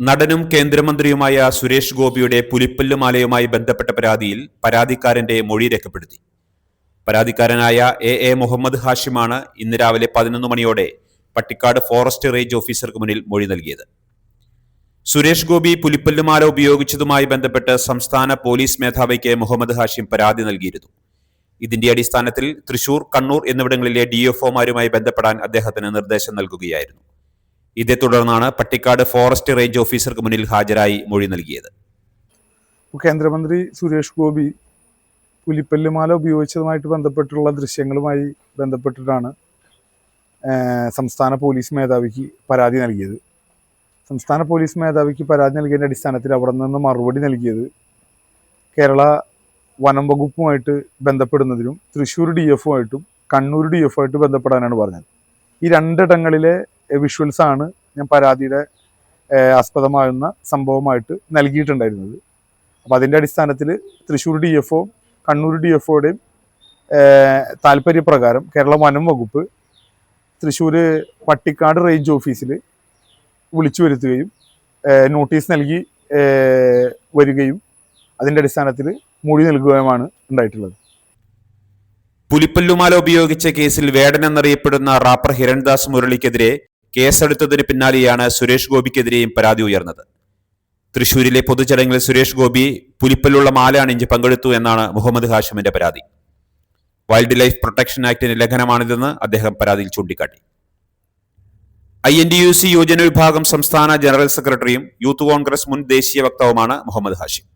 നടനും കേന്ദ്രമന്ത്രിയുമായ സുരേഷ് ഗോപിയുടെ പുലിപ്പല്ലുമാലയുമായി ബന്ധപ്പെട്ട പരാതിയിൽ പരാതിക്കാരന്റെ മൊഴി രേഖപ്പെടുത്തി. പരാതിക്കാരനായ എ എ മുഹമ്മദ് ഹാഷിമാണ് ഇന്ന് രാവിലെ പതിനൊന്ന് മണിയോടെ പട്ടിക്കാട് ഫോറസ്റ്റ് റേഞ്ച് ഓഫീസർക്ക് മുന്നിൽ മൊഴി നൽകിയത്. സുരേഷ് ഗോപി പുലിപ്പല്ലുമാല ഉപയോഗിച്ചതുമായി ബന്ധപ്പെട്ട് സംസ്ഥാന പോലീസ് മേധാവിക്ക് മുഹമ്മദ് ഹാഷിം പരാതി നൽകിയിരുന്നു. ഇതിന്റെ അടിസ്ഥാനത്തിൽ തൃശൂർ കണ്ണൂർ എന്നിവിടങ്ങളിലെ ഡിഎഫ്ഒമാരുമായി ബന്ധപ്പെടാൻ അദ്ദേഹത്തിന് നിർദ്ദേശം നൽകുകയായിരുന്നു. ഇതേ തുടർന്നാണ് പട്ടിക്കാട് ഫോറസ്റ്റ് റേഞ്ച് ഓഫീസർക്ക് മുന്നിൽ ഹാജരായി മൊഴി നൽകിയത്. കേന്ദ്രമന്ത്രി സുരേഷ് ഗോപി പുലിപ്പല്ലുമാല ഉപയോഗിച്ചതുമായിട്ട് ബന്ധപ്പെട്ടുള്ള ദൃശ്യങ്ങളുമായി ബന്ധപ്പെട്ടിട്ടാണ് സംസ്ഥാന പോലീസ് മേധാവിക്ക് പരാതി നൽകിയത്. സംസ്ഥാന പോലീസ് മേധാവിക്ക് പരാതി നൽകിയതിന്റെ അടിസ്ഥാനത്തിൽ അവിടെ നിന്ന് മറുപടി നൽകിയത് കേരള വനം വകുപ്പുമായിട്ട് ബന്ധപ്പെടുന്നതിനും തൃശ്ശൂർ ഡി എഫുമായിട്ടും കണ്ണൂർ ഡി എഫുമായിട്ട് ബന്ധപ്പെടാനാണ് പറഞ്ഞത്. ഈ രണ്ടിടങ്ങളിലെ വിഷ്വൽസ് ആണ് ഞാൻ പരാതിയുടെ ആസ്പദമാകുന്ന സംഭവമായിട്ട് നൽകിയിട്ടുണ്ടായിരുന്നത്. അപ്പോൾ അതിന്റെ അടിസ്ഥാനത്തിൽ Thrissur D F O Kannur D F ഒയുടെയും താല്പര്യപ്രകാരം കേരള വനം വകുപ്പ് തൃശ്ശൂർ പട്ടിക്കാട് റേഞ്ച് ഓഫീസിൽ വിളിച്ചു വരുത്തുകയും നോട്ടീസ് നൽകി വരികയും അതിന്റെ അടിസ്ഥാനത്തിൽ മൊഴി നൽകുകയുമാണ് ഉണ്ടായിട്ടുള്ളത്. പുലിപ്പല്ലുമാല ഉപയോഗിച്ച കേസിൽ വേടൻ എന്നറിയപ്പെടുന്ന റാപ്പർ ഹിരൺദാസ് മുരളിക്കെതിരെ കേസെടുത്തതിന് പിന്നാലെയാണ് സുരേഷ് ഗോപിക്കെതിരെയും പരാതി ഉയർന്നത്. തൃശൂരിലെ പൊതുചടങ്ങിൽ സുരേഷ് ഗോപി പുലിപ്പല്ലുള്ള മാല അണിഞ്ച് പങ്കെടുത്തു എന്നാണ് മുഹമ്മദ് ഹാഷിമിന്റെ പരാതി. വൈൽഡ് ലൈഫ് പ്രൊട്ടക്ഷൻ ആക്ടിന് ലംഘനമാണിതെന്ന് അദ്ദേഹം പരാതിയിൽ ചൂണ്ടിക്കാട്ടി. I N T U C യുവജന വിഭാഗം സംസ്ഥാന ജനറൽ സെക്രട്ടറിയും യൂത്ത് കോൺഗ്രസ് മുൻ ദേശീയ വക്താവുമാണ് മുഹമ്മദ് ഹാഷിം.